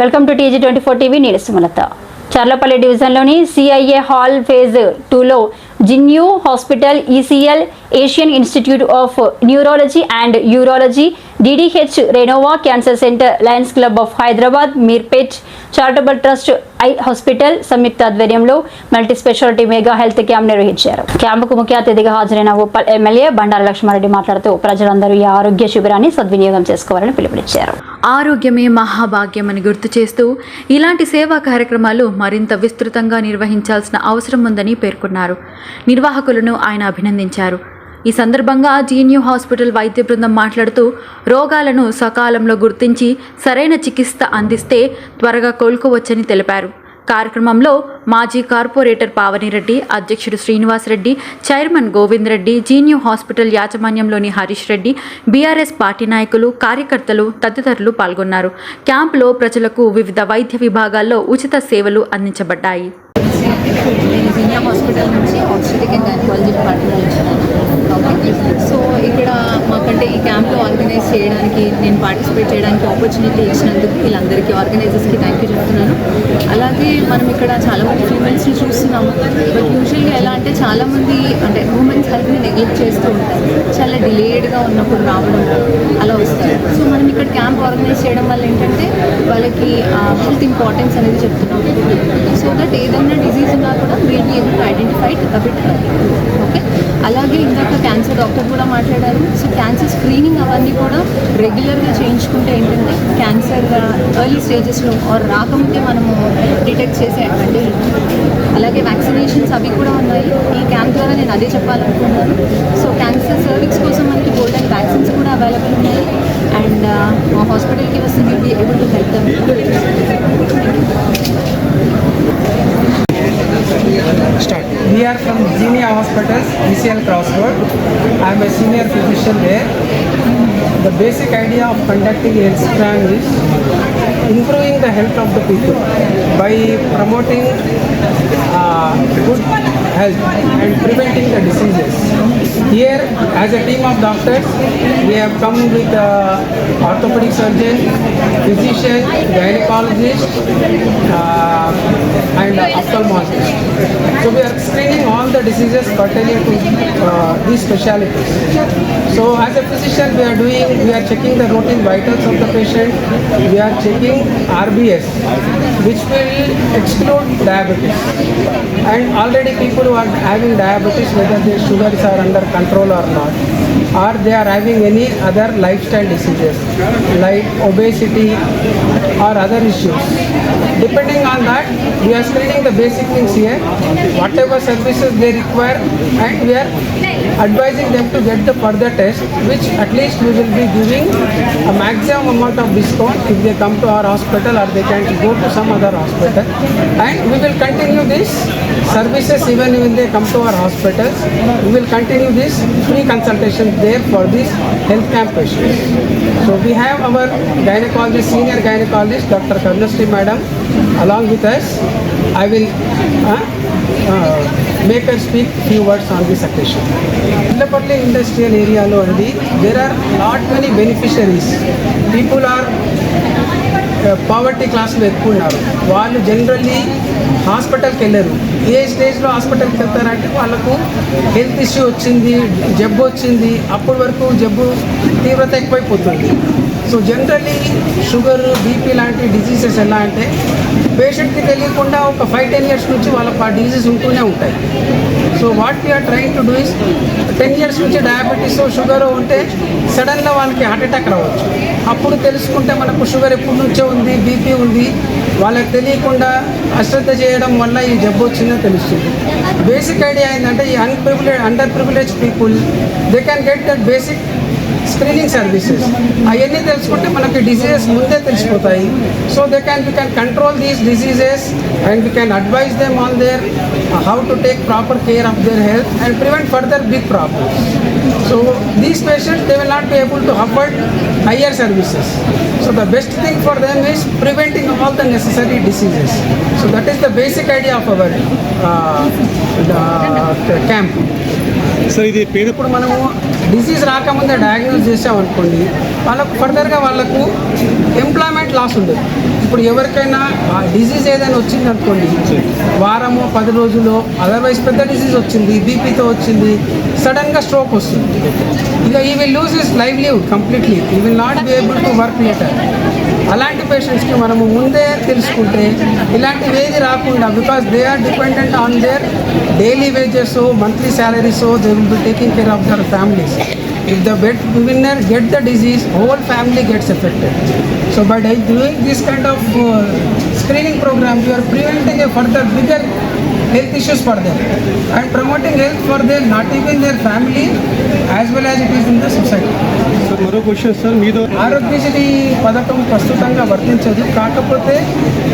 Welcome to TG twenty four TV నేను సుమలత. చర్లపల్లి డివిజన్లోని CIA hall phase టూలో జిన్యూ hospital ECL Asian institute of neurology and urology DDH Renova cancer centre Lions club of Hyderabad Meerpet charitable trust eye hospital సంయుక్త ఆధ్వర్యంలో multi speciality mega health camp నిర్వహించారు. క్యాంపుకు ముఖ్య అతిథిగా హాజరైన Uppal MLA Bandaru Lakshma Reddy మాట్లాడుతూ ప్రజలందరూ ఈ ఆరోగ్య శిబిరాన్ని సద్వినియోగం చేసుకోవాలని పిలుపునిచ్చారు. ఆరోగ్యమే మహాభాగ్యం అని గుర్తు చేస్తూ ఇలాంటి సేవా కార్యక్రమాలు మరింత విస్తృతంగా నిర్వహించాల్సిన అవసరం ఉందని పేర్కొన్నారు. నిర్వాహకులను ఆయన అభినందించారు. ఈ సందర్భంగా జీఎన్యూ హాస్పిటల్ వైద్య బృందం మాట్లాడుతూ రోగాలను సకాలంలో గుర్తించి సరైన చికిత్స అందిస్తే త్వరగా కోలుకోవచ్చని తెలిపారు. కార్యక్రమంలో మాజీ కార్పొరేటర్ పావనిరెడ్డి అధ్యక్షుడు శ్రీనివాస్ రెడ్డి చైర్మన్ గోవింద్ రెడ్డి జీన్యూ హాస్పిటల్ యాజమాన్యంలోని హరీష్ రెడ్డి బీఆర్ఎస్ పార్టీ నాయకులు కార్యకర్తలు తదితరులు పాల్గొన్నారు. క్యాంపులో ప్రజలకు వివిధ వైద్య విభాగాల్లో ఉచిత సేవలు అందించబడ్డాయి. సో అంటే ఈ క్యాంప్లో ఆర్గనైజ్ చేయడానికి నేను పార్టిసిపేట్ చేయడానికి ఆపర్చునిటీ ఇచ్చినందుకు వీళ్ళందరికీ ఆర్గనైజర్స్కి థ్యాంక్ యూ చెప్తున్నాను. అలాగే మనం ఇక్కడ చాలామంది ఫీమేల్స్ని చూస్తున్నాము. బట్ యూజువల్గా ఎలా అంటే చాలామంది అంటే ఉమెన్స్ హెల్త్ నెగ్లెక్ట్ చేస్తూ ఉంటారు? చాలా డిలేడ్గా ఉన్నప్పుడు రావడం అలా వస్తారు సో మనం ఇక్కడ క్యాంప్ ఆర్గనైజ్ చేయడం వల్ల ఏంటంటే వాళ్ళకి హెల్త్ ఇంపార్టెన్స్ అనేది చెప్తున్నాం. సో దట్ ఏదైనా డిజీజ్ ఉన్నా కూడా will be able to identify bit okay అలాగే ఇందాక క్యాన్సర్ డాక్టర్ కూడా మాట్లాడారు. సో క్యాన్సర్ స్క్రీనింగ్ అవన్నీ కూడా రెగ్యులర్గా చేయించుకుంటే ఏంటంటే క్యాన్సర్ ఎర్లీ స్టేజెస్లో ఆర్ రాకముందే మనము డిటెక్ట్ చేసే అడ్వాంటేజ్ అలాగే వ్యాక్సినేషన్స్ అవి కూడా ఉన్నాయి. ఈ క్యాంప్ ద్వారా నేను అదే చెప్పాలనుకుంటున్నాను. సో క్యాన్సర్ సర్వీక్స్ కోసం మనకి గోల్డెన్ వ్యాక్సిన్స్ కూడా అవైలబుల్ ఉన్నాయి అండ్ మా హాస్పిటల్కి వస్తే will be able to help them Start. We are from Genia Hospitals, ECL Crossroad. I am a senior physician there. The basic idea of conducting health scan is improving the health of the people by promoting uh, good health and preventing the diseases. Here, as a team of doctors, we have come with uh, orthopedic surgeon, physician, gynecologist, uh, and ophthalmologist. So we are screening the diseases pertaining to uh, these specialties. So as a physician, we are doing, we are checking the routine vitals of the patient. We are checking RBS, which will exclude diabetes. And already people who are having diabetes, whether their sugars are under control or not, or they are having any other lifestyle diseases like obesity or other issues. Depending on that, we are screening the basic things here, whatever services they require, and we are advising them to get the further test, which at least we will be giving a maximum amount of discount if they come to our hospital or they can go to some other hospital. And we will continue this services even when they come to our hospitals. We will continue this free consultation there for these health camp patients. So we have our gynecologist, senior gynecologist, Dr. Karnasri Madam, along with us. I will uh, uh, make her speak few words on this occasion. Illapalli industrial area lo అండి there are not many beneficiaries. People are poverty క్లాస్లో ఎక్కువ ఉన్నారు వాళ్ళు generally హాస్పిటల్కి వెళ్ళరు ఏ స్టేజ్లో హాస్పిటల్కి వెళ్తారంటే వాళ్ళకు హెల్త్ ఇష్యూ వచ్చింది జబ్బు వచ్చింది అప్పటి వరకు జబ్బు తీవ్రత ఎక్కువైపోతుంది సో జనరల్లీ షుగర్ బీపీ లాంటి డిసీజెస్ ఎలా అంటే పేషెంట్కి తెలియకుండా ఒక ఫైవ్ టెన్ ఇయర్స్ నుంచి వాళ్ళకి ఆ డిసీజ్ ఉంటూనే ఉంటాయి. So what we are trying to do is ten years నుంచి డయాబెటీస్ షుగర్ ఉంటే సడన్గా వాళ్ళకి హార్ట్ అటాక్ రావచ్చు. అప్పుడు తెలుసుకుంటే మనకు షుగర్ ఎప్పటి నుంచో ఉంది బీపీ ఉంది. వాళ్ళకి తెలియకుండా అశ్రద్ధ చేయడం వల్ల ఈ జబ్బు వచ్చిందో తెలుస్తుంది. బేసిక్ ఐడియా ఏంటంటే ఈ unprivileged under privileged people they can get that basic screening services అవన్నీ తెలుసుకుంటే మనకి డిసీజెస్ ముందే తెలిసిపోతాయి. So they can we can control these diseases and we can advise them on their how to take proper care of their health and prevent further big problems so these patients they will not be able to afford higher services so the best thing for them is preventing all the necessary diseases so that is the basic idea of our camp sir ఇది పేద ఇప్పుడు మనము disease రాకముందే diagnose చేసామనుకోండి వాళ్ళకు ఫర్దర్గా వాళ్ళకు employment loss ఉండదు. ఇప్పుడు ఎవరికైనా ఆ డిసీజ్ ఏదైనా వచ్చింది అనుకోండి వారము పది రోజులు అదర్వైజ్ పెద్ద డిసీజ్ వచ్చింది బీపీతో వచ్చింది సడన్గా స్ట్రోక్ వస్తుంది. ఇక he will lose his livelihood completely he will not be able to work later అలాంటి పేషెంట్స్కి మనము ముందే తెలుసుకుంటే ఇలాంటివి ఏది రాకుండా because they are dependent on their daily wages monthly salaries they will be taking care of their families if the bread winner get the disease whole family gets affected so by doing this kind of screening programme you are preventing a further bigger health issues for them and promoting health for their not even their family as well as it is in the society. మరో question sir మీదో ఆరోగ్యశ్రీ పథకం ప్రస్తుతంగా వర్తించదు. కాకపోతే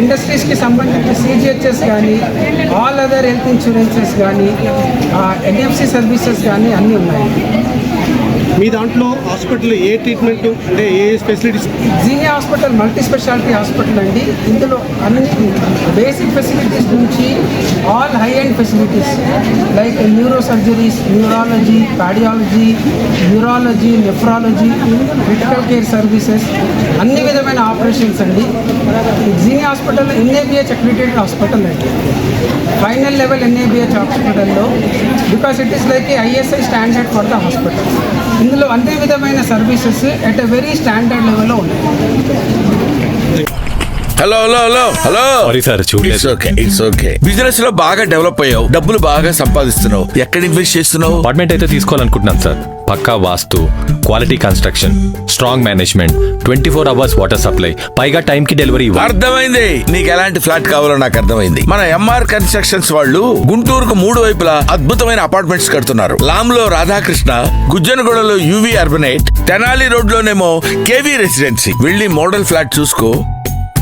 ఇండస్ట్రీస్కి సంబంధించి CGHS కానీ all other health insurances కానీ NFC services కానీ అన్నీ ఉన్నాయి. మీ దాంట్లో హాస్పిటల్ ఏ ట్రీట్మెంట్ అంటే ఏ facilities? Genia hospital multi speciality hospital అండి. ఇందులో అన్ని బేసిక్ ఫెసిలిటీస్ నుంచి all high end facilities like neuro surgeries neurology cardiology neurology nephrology critical care services అన్ని విధమైన ఆపరేషన్స్ అండి. Genia hospital NABH accredited hospital అండి. ఫైనల్ లెవెల్ ఎన్ఏబిహెచ్ హాస్పిటల్లో because it is like ISI standard for the hospital. ఇందులో అన్ని విధమైన services at a very standard లెవెల్లో ఉన్నాయి. Hello hello hello hello sorry it's okay it's okay బిజినెస్లో బాగా develop అయ్యావు డబ్బులు బాగా సంపాదిస్తున్నావు ఎక్కడ ఇన్వెస్ట్ చేస్తున్నావు? అపార్ట్మెంట్ అయితే తీసుకోవాలనుకుంటున్నాను సార్ పక్కా vastu quality construction strong management twenty four hours water supply పైగా టైం కి డెలివరీ అర్థమైంది. నీకు ఎలాంటి ఫ్లాట్ కావాలో నాకు అర్థమైంది. మన ఎంఆర్ కన్స్ట్రక్షన్స్ వాళ్ళు గుంటూరుకు మూడు వైపులా అద్భుతమైన అపార్ట్మెంట్స్ కడుతున్నారు. లామ్లో రాధాకృష్ణ గుజ్జనగూడలో యువి అర్బనైట్ తెనాలి రోడ్ లోనేమో కేవీ రెసిడెన్సీ వెళ్ళి మోడల్ ఫ్లాట్ చూసుకో.